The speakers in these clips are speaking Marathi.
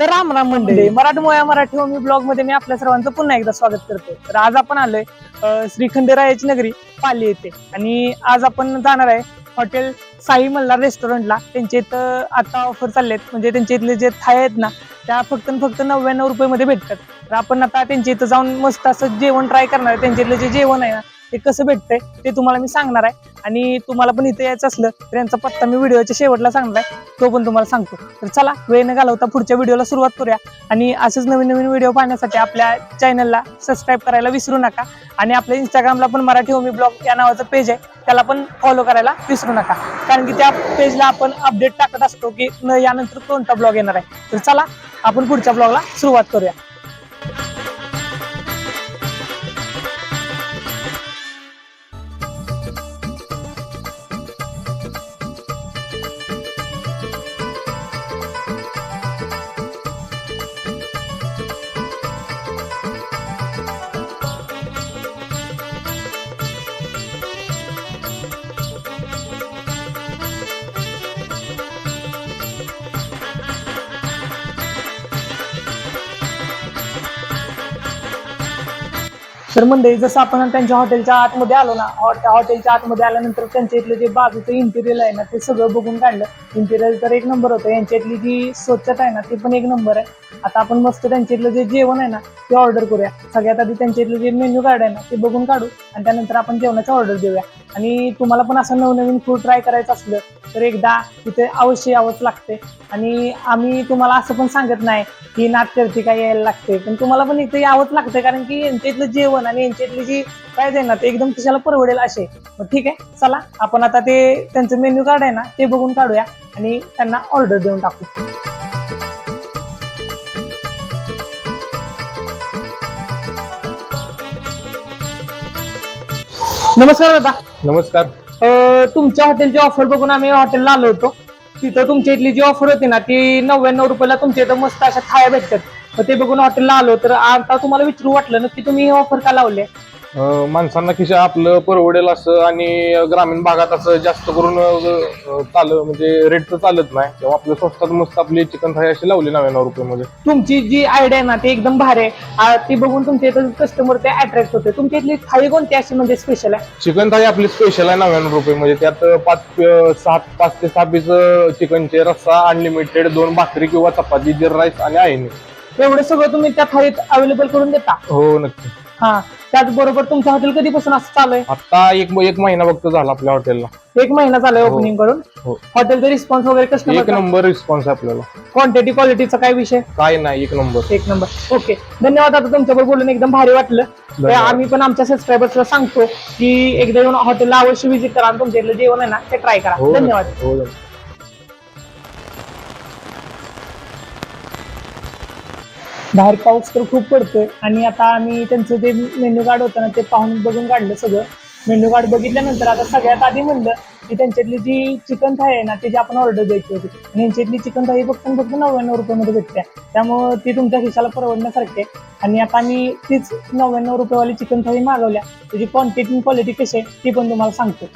तर राम राम मंडळी. मराठी मोया मराठी होमी ब्लॉगमध्ये मी आपल्या सर्वांचं पुन्हा एकदा स्वागत करतो तर आज आपण आलोय श्री खंडेरायाची नगरी पाली येथे. आणि आज आपण जाणार आहे हॉटेल साई मल्हार रेस्टॉरंटला. त्यांच्या इथं आता ऑफर चालले आहेत म्हणजे त्यांच्या इथले जे थाय आहेत ना त्या फक्त फक्त नव्याण्णव रुपये मध्ये भेटतात. तर आपण आता त्यांच्या इथं जाऊन मस्त असं जेवण ट्राय करणार आहे. त्यांच्या इथलं जे जेवण आहे ना ते कसं भेटतंय ते तुम्हाला मी सांगणार आहे. आणि तुम्हाला पण इथे यायचं असलं तर यांचा पत्ता मी व्हिडिओच्या शेवटला सांगणार आहे. तो पण तुम्हाला सांगतो. तर चला वेळ न घालवता पुढच्या व्हिडिओला सुरुवात करूया. आणि असेच नवीन नवीन व्हिडिओ पाहण्यासाठी आपल्या चॅनलला सबस्क्राईब करायला विसरू नका. आणि आपल्या इंस्टाग्रामला पण मराठी होमी ब्लॉग या नावाचं पेज आहे. त्याला पण फॉलो करायला विसरू नका. कारण की त्या पेजला आपण अपडेट टाकत असतो की न यानंतर कोणता ब्लॉग येणार आहे. तर चला आपण पुढच्या ब्लॉगला सुरुवात करूया. तर म्हणजे जसं आपण त्यांच्या हॉटेलच्या आतमध्ये आलो ना हॉ- हॉटेलच्या आतमध्ये आल्यानंतर त्यांच्या इथलं जे बाजूचं इंटिरियल आहे ना ते सगळं बघून काढलं. इंटिरियल तर एक नंबर होतं यांच्या इथली जी स्वच्छता आहे ना ते पण एक नंबर आहे. आता आपण मस्त त्यांच्या इथलं जे जेवण आहे ना ते ऑर्डर करूया. सगळ्यात आधी त्यांच्या इथलं जे मेन्यू कार्ड आहे ना ते बघून काढू आणि त्यानंतर आपण जेवणाचा ऑर्डर देऊया. आणि तुम्हाला पण असं नवनवीन फूड ट्राय करायचं असलं तर एकदा तिथे अवश्य यावंच लागते. आणि आम्ही तुम्हाला असं पण सांगत नाही की नाट्यर्थी काय यायला लागते पण तुम्हाला पण इथे यावंच लागतं कारण की यांच्या इथलं जेवण आणि यांच्या इथली जी काय आहे ना ते एकदम खिशाला परवडेल असे. मग ठीक आहे चला आपण आता ते त्यांचं मेन्यू कार्ड आहे ना ते बघून काढूया आणि त्यांना ऑर्डर देऊन टाकू. नमस्कार दादा. नमस्कार. अ, तुमच्या हॉटेलची ऑफर बघून आम्ही हॉटेलला आलो होतो. तिथं तुमच्या इथली जी ऑफर होती ना ती नव्याण्णव रुपयाला तुमच्या इथं मस्त अशा थाळ्या भेटतात. मग ते बघून हॉटेलला आलो तर आता तुम्हाला विचारू वाटलं ना की तुम्ही ही ऑफर का लावले? अं, माणसांना खिशा आपलं परवडेल असं आणि ग्रामीण भागात असं जास्त करून अं, चाल म्हणजे रेट तर चालत नाही. तेव्हा आपल्या स्वस्तात मस्त आपली चिकन थाळी अशी लावली नव्याण्णव रुपये मध्ये तुमची जी आयडिया आहे ना ती एकदम भारी आहे. आ, ती बघून तुमच्या इथं कस्टमर ते अट्रॅक्ट होते. तुमच्या इथली थाळी कोणती अशी म्हणजे स्पेशल आहे? चिकन थाळी आपली स्पेशल आहे नव्याण्णव रुपये मध्ये त्यात पाच अं, सात पाच ते सहा पीस चिकनचे रस्सा अनलिमिटेड दोन भाकरी किंवा चपाती जिर राईस आणि आईने. एवढं सगळं तुम्ही त्या थाळीत अवेलेबल करून देता? हो नक्की. हा त्याचबरोबर तुमचं हॉटेल कधीपासून असं चालू आहे? आता एक एक महिना फक्त झाला आपल्या हॉटेलला. एक महिना झालाय हो. ओपनिंग करून हो. हॉटेलचा रिस्पॉन्स वगैरे एक कस्टमर नंबर रिस्पॉन्स आपल्याला. क्वांटिटी क्वालिटीचा काय विषय? काय नाही एक नंबर. एक नंबर. ओके धन्यवाद आता तुमच्याबरोबर बोलून एकदम भारी वाटलं. तर धन्यवाद. आम्ही पण आमच्या सबस्क्रायबर्सला सांगतो की एकदा येऊन हॉटेलला अवश्य विजिट करा आणि तुमच्या इथलं जेवण आहे ना ते ट्राय करा. हो. धन्यवाद. हो. बाहेर पाऊस तर खूप पडतोय. आणि आता आम्ही त्यांचं जे मेन्यू कार्ड होतं ना ते पाहून बघून काढलं सगळं. मेन्यू कार्ड बघितल्यानंतर आता सगळ्यात आधी म्हणलं की त्यांच्यातली जी चिकन थाळी आहे ना त्याची आपण ऑर्डर द्यायची होती आणि यांच्यातली चिकन थाळी फक्त फक्त नव्याण्णव रुपयामध्ये भेटते. त्यामुळं ती तुमच्या खिशाला परवडण्यासारखी आहे. आणि आता आम्ही तीच नव्याण्णव रुपयेवाली चिकन थाळी मागवल्या. त्याची क्वांटिटी क्वालिटी कशी आहे ती पण तुम्हाला सांगतो.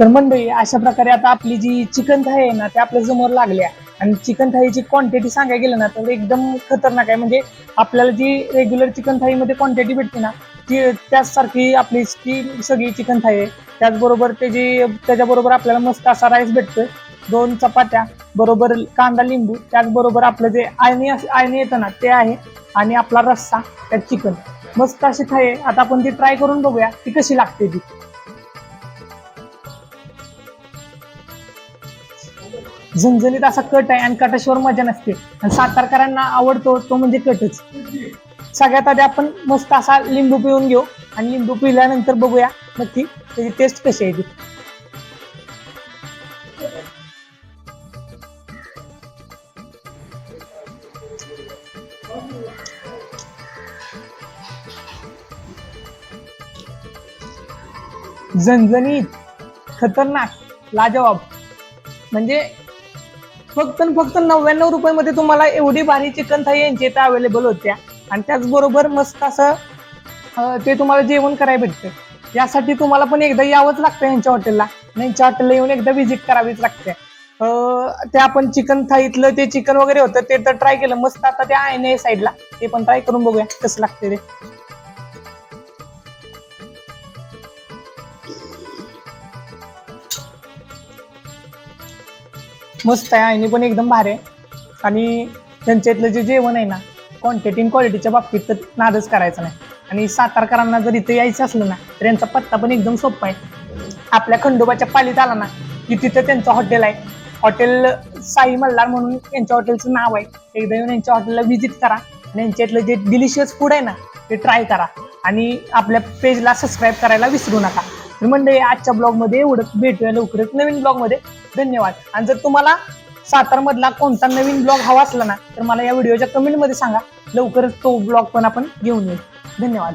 तर मंडळी अशा प्रकारे आता आपली जी चिकन थाळी आहे ना ते आपल्यासमोर लागल्या. आणि चिकन थाळीची क्वांटिटी सांगायला गेलं ना तर एकदम खतरनाक आहे. म्हणजे आपल्याला जी रेग्युलर चिकन थाळीमध्ये क्वांटिटी भेटते ना ती त्याचसारखी आपली ती सगळी चिकन थाळी आहे. त्याचबरोबर त्याची त्याच्याबरोबर आपल्याला मस्त असा राईस भेटतोय. दोन चपात्या बरोबर कांदा लिंबू त्याचबरोबर आपलं जे आळणी अस- आळणी येतं ना ते आहे. आणि आपला रस्सा त्यात चिकन मस्त अशी थाळी आहे. आता आपण ती ट्राय करून बघूया ती कशी लागते ती. झणझणीत असा कट आहे आणि कटाशिवर मजा नसते. आणि सातारकरांना आवडतो तो म्हणजे कटच. सगळ्यात आधी आपण मस्त असा लिंबू पिऊन घेऊ आणि लिंबू पिल्यानंतर बघूया नक्की त्याची टेस्ट कशी आहे ती. झणझणीत खतरनाक लाजवाब. म्हणजे फक्त फक्त नव्याण्णव रुपयामध्ये तुम्हाला एवढी भारी चिकन थाई यांची इथं अवेलेबल होत्या. आणि त्याचबरोबर मस्त असं ते तुम्हाला जेवण करायला भेटतं. यासाठी तुम्हाला पण एकदा यावंच लागतं यांच्या हॉटेलला यांच्या हॉटेलला येऊन एकदा व्हिजिट करावीच लागते. ते आपण चिकन थाळीतलं ते चिकन वगैरे होतं ते तर ट्राय केलं. मस्त आता ते आहे नाही साईडला ते पण ट्राय करून बघूया कसं लागते ते. मस्त आहे आईने पण एकदम भारी आहे. आणि त्यांच्या इथलं जे जेवण आहे ना क्वांटिटी आणि क्वालिटीच्या बाबतीत तर नादच करायचं नाही. आणि सातारकरांना जर इथे यायचं असलं ना तर यांचा पत्ता पण एकदम सोपा आहे. आपल्या खंडोबाच्या पालीत आला ना की तिथं त्यांचं हॉटेल आहे. हॉटेल साई मल्हार म्हणून यांच्या हॉटेलचं नाव आहे. एकदा येऊन यांच्या हॉटेलला व्हिजिट करा. आणि यांच्या इथलं जे डिलिशियस फूड आहे ना ते ट्राय करा. आणि आपल्या पेजला सबस्क्राईब करायला विसरू नका. तर आजच्या ब्लॉगमध्ये एवढंच भेटूया लवकरच नवीन ब्लॉगमध्ये धन्यवाद. आणि जर तुम्हाला सातारमधला कोणता नवीन ब्लॉग हवा असला ना तर मला या व्हिडिओच्या कमेंटमध्ये सांगा. लवकरच तो ब्लॉग पण आपण घेऊन येऊ. धन्यवाद.